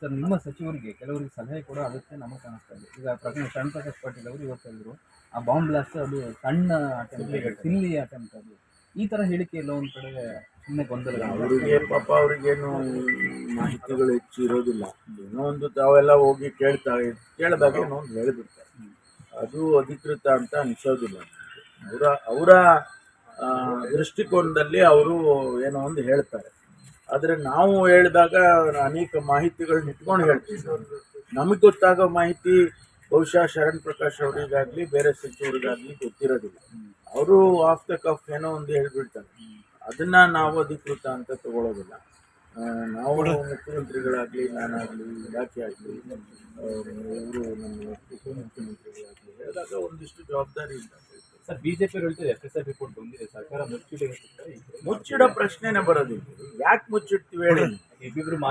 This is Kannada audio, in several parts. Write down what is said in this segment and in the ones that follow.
ಸರ್ ನಿಮ್ಮ ಸಚಿವರಿಗೆ ಕೆಲವರಿಗೆ ಸಲಹೆ ಕೂಡ ಅದಕ್ಕೆ ನಮಗೆ ಕಾಣಿಸ್ತಾ ಇದೆ. ಈಗ ಪ್ರಕರಣ ಶರಣ್ ಪ್ರಕಾಶ್ ಪಾಟೀಲ್ ಅವರು ಇವತ್ತು ಹೇಳಿದ್ರು ಆ ಬಾಂಬ್ ಬ್ಲಾಸ್ಟ್ ಅದು ಸಣ್ಣ ಅಟೆಂಪ್ಟ್ ಸಿಲ್ಲಿ ಅಟೆಂಪ್ಟ್ ಅದು. ಈ ತರ ಹೇಳಿಕೆ ಎಲ್ಲ ಒಂದ್ ಕಡೆ ಸುಮ್ಮನೆ ಗೊಂದಲ. ಅವರಿಗೆ ಪಾಪ ಅವರಿಗೇನು ಮಾಹಿತಿಗಳು ಹೆಚ್ಚು ಇರೋದಿಲ್ಲ. ಏನೋ ಒಂದು ತಾವೆಲ್ಲ ಹೋಗಿ ಕೇಳ್ತಾ ಕೇಳಿದಾಗ ಏನೋ ಒಂದು ಹೇಳಿಬಿಡ್ತಾರೆ. ಅದು ಅಧಿಕೃತ ಅಂತ ಅನಿಸೋದಿಲ್ಲ ಅವರ ಅವರ ದೃಷ್ಟಿಕೋನದಲ್ಲಿ ಅವರು ಏನೋ ಒಂದು ಹೇಳ್ತಾರೆ. ಆದರೆ ನಾವು ಹೇಳಿದಾಗ ಅನೇಕ ಮಾಹಿತಿಗಳನ್ನ ಇಟ್ಕೊಂಡು ಹೇಳ್ತೀವಿ ನಮಗೆ ಗೊತ್ತಾಗೋ ಮಾಹಿತಿ ಬಹುಶಃ ಶರಣ್ ಪ್ರಕಾಶ್ ಅವರಿಗಾಗಲಿ, ಬೇರೆ ಸಚಿವರಿಗಾಗಲಿ ಗೊತ್ತಿರೋದಿಲ್ಲ. ಅವರು ಆಫ್ ದ ಕಫ್ ಏನೋ ಒಂದು ಹೇಳ್ಬಿಡ್ತಾರೆ. ಅದನ್ನ ನಾವು ಅಧಿಕೃತ ಅಂತ ತಗೊಳ್ಳೋದಿಲ್ಲ ನಾವು ಮುಖ್ಯಮಂತ್ರಿಗಳಾಗಲಿ, ನಾನಾಗಲಿ, ಇಲಾಖೆ ಆಗಲಿ ಇವರು ನಮ್ಮ ಉಪಮುಖ್ಯಮಂತ್ರಿಗಳಾಗಲಿ ಹೇಳಿದಾಗ ಒಂದಿಷ್ಟು ಜವಾಬ್ದಾರಿ ಇಲ್ಲ ಸರ್ ಬಿಜೆಪಿ ಹೇಳ್ತಿದೆ ಎಫ್ ಎಸ್ ಐ ರಿಪೋರ್ಟ್ ಬಂದಿದೆ ಸರ್ಕಾರ ಮುಚ್ಚಿದೆ ಮುಚ್ಚಿಡೋ ಪ್ರಶ್ನೆನೇ ಬರೋದಿಲ್ಲ. ಯಾಕೆ ಮುಚ್ಚಿಡ್ತೀವಿ ಹೇಳಿ?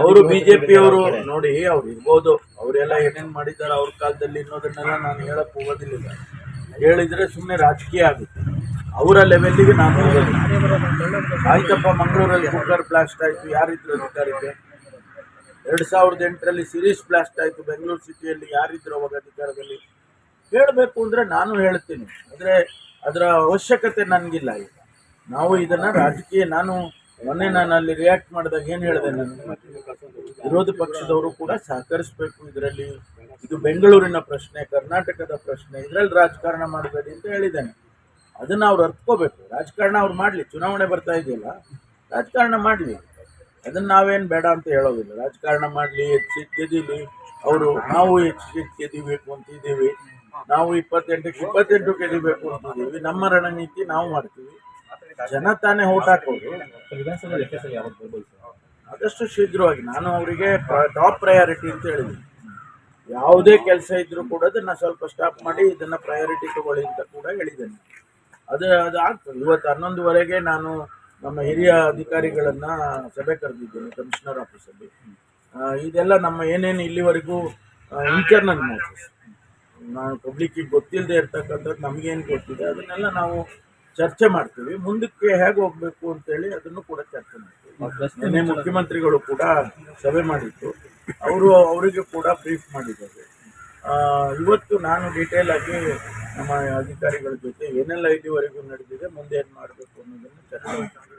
ಅವರು ಬಿಜೆಪಿ ಅವರು ನೋಡಿ ಅವ್ರು ಇರ್ಬೋದು ಅವರೆಲ್ಲ ಏನೇನ್ ಮಾಡಿದ್ದಾರೆ ಅವ್ರ ಕಾಲದಲ್ಲಿ ಅನ್ನೋದನ್ನೆಲ್ಲ ನಾನು ಹೇಳಕ್ ಹೋಗೋದಿಲ್ಲ. ಹೇಳಿದ್ರೆ ಸುಮ್ಮನೆ ರಾಜಕೀಯ ಆಗುತ್ತೆ. ಅವರ ಲೆವೆಲ್ಲಿಗೆ ನಾನು ಆಯ್ತಪ್ಪ ಮಂಗಳೂರಲ್ಲಿ ಕುಕ್ಕರ್ ಬ್ಲಾಸ್ಟ್ ಆಯ್ತು ಯಾರಿದ್ರು ಅಧಿಕಾರಕ್ಕೆ? ಎರಡು ಸಾವಿರದ ಎಂಟರಲ್ಲಿ ಸಿರೀಸ್ ಬ್ಲಾಸ್ಟ್ ಆಯಿತು ಬೆಂಗಳೂರು ಸಿಟಿಯಲ್ಲಿ ಯಾರಿದ್ರು ಅವಾಗ ಅಧಿಕಾರದಲ್ಲಿ? ಹೇಳಬೇಕು ಅಂದರೆ ನಾನು ಹೇಳ್ತೀನಿ. ಆದರೆ ಅದರ ಅವಶ್ಯಕತೆ ನನಗಿಲ್ಲ ಈಗ. ನಾವು ಇದನ್ನು ರಾಜಕೀಯ, ನಾನು ಮೊನ್ನೆ ನಾನು ಅಲ್ಲಿ ರಿಯಾಕ್ಟ್ ಮಾಡಿದಾಗ ಏನು ಹೇಳಿದೆ ನಾನು? ವಿರೋಧ ಪಕ್ಷದವರು ಕೂಡ ಸಹಕರಿಸಬೇಕು ಇದರಲ್ಲಿ. ಇದು ಬೆಂಗಳೂರಿನ ಪ್ರಶ್ನೆ, ಕರ್ನಾಟಕದ ಪ್ರಶ್ನೆ, ಇದರಲ್ಲಿ ರಾಜಕಾರಣ ಮಾಡಬೇಡಿ ಅಂತ ಹೇಳಿದ್ದೇನೆ. ಅದನ್ನು ಅವ್ರು ಅರ್ತ್ಕೋಬೇಕು. ರಾಜಕಾರಣ ಅವ್ರು ಮಾಡಲಿ. ಚುನಾವಣೆ ಬರ್ತಾ ಇದೆಯಲ್ಲ, ರಾಜಕಾರಣ ಮಾಡಲಿ. ಅದನ್ನು ನಾವೇನು ಬೇಡ ಅಂತ ಹೇಳೋದಿಲ್ಲ. ರಾಜಕಾರಣ ಮಾಡಲಿ ಹೆಚ್ಚು ಗೆದ್ದೀವಿ ಅವರು, ನಾವು ಹೆಚ್ಚು ಅಂತ ಅಂತಿದ್ದೀವಿ ನಾವು ಇಪ್ಪತ್ತೆಂಟಕ್ಕೆ ಇಪ್ಪತ್ತೆಂಟು ಗೆದಿಬೇಕು ಅಂತಿದ್ದೀವಿ ನಮ್ಮ ರಣನೀತಿ ನಾವು ಮಾಡ್ತೀವಿ. ಜನ ತಾನೇ ಓಟ್ ಹಾಕೋದು. ಆದಷ್ಟು ಶೀಘ್ರವಾಗಿ ನಾನು ಅವರಿಗೆ ಟಾಪ್ ಪ್ರಯಾರಿಟಿ ಅಂತ ಹೇಳಿದ್ದೀನಿ. ಯಾವುದೇ ಕೆಲಸ ಇದ್ರೂ ಕೂಡ ಅದನ್ನ ಸ್ವಲ್ಪ ಸ್ಟಾಪ್ ಮಾಡಿ ಇದನ್ನ ಪ್ರಯಾರಿಟಿ ತಗೊಳ್ಳಿ ಅಂತ ಕೂಡ ಹೇಳಿದ್ದೇನೆ. ಅದು ಅದು ಆಗ್ತದೆ. ಇವತ್ತು ಹನ್ನೊಂದುವರೆಗೆ ನಾನು ನಮ್ಮ ಹಿರಿಯ ಅಧಿಕಾರಿಗಳನ್ನ ಸಭೆ ಕರೆದಿದ್ದೇನೆ ಕಮಿಷನರ್ ಆಫೀಸಲ್ಲಿ ಇದೆಲ್ಲ ನಮ್ಮ ಏನೇನು ಇಲ್ಲಿವರೆಗೂ ಇಂಟರ್ನಲ್ ಮ್ಯಾಚಸ್ ನಾವು ಪಬ್ಲಿಕ್ಕಿಗೆ ಗೊತ್ತಿಲ್ಲದೆ ಇರ್ತಕ್ಕಂಥದ್ದು ನಮಗೇನು ಗೊತ್ತಿದೆ ಅದನ್ನೆಲ್ಲ ನಾವು ಚರ್ಚೆ ಮಾಡ್ತೀವಿ. ಮುಂದಕ್ಕೆ ಹೇಗೆ ಹೋಗಬೇಕು ಅಂತೇಳಿ ಅದನ್ನು ಕೂಡ ಚರ್ಚೆ ಮಾಡ್ತೀವಿ. ನಿನ್ನೆ ಮುಖ್ಯಮಂತ್ರಿಗಳು ಕೂಡ ಸಭೆ ಮಾಡಿತ್ತು ಅವರು ಅವರಿಗೆ ಕೂಡ ಬ್ರೀಫ್ ಮಾಡಿದ್ದಾರೆ. ಇವತ್ತು ನಾನು ಡೀಟೇಲ್ ಆಗಿ ನಮ್ಮ ಅಧಿಕಾರಿಗಳ ಜೊತೆ ಏನೆಲ್ಲ ಇದುವರೆಗೂ ನಡೆದಿದೆ ಮುಂದೆ ಏನು ಮಾಡಬೇಕು ಅನ್ನೋದನ್ನು ಚರ್ಚೆ ಮಾಡ್ತೀವಿ.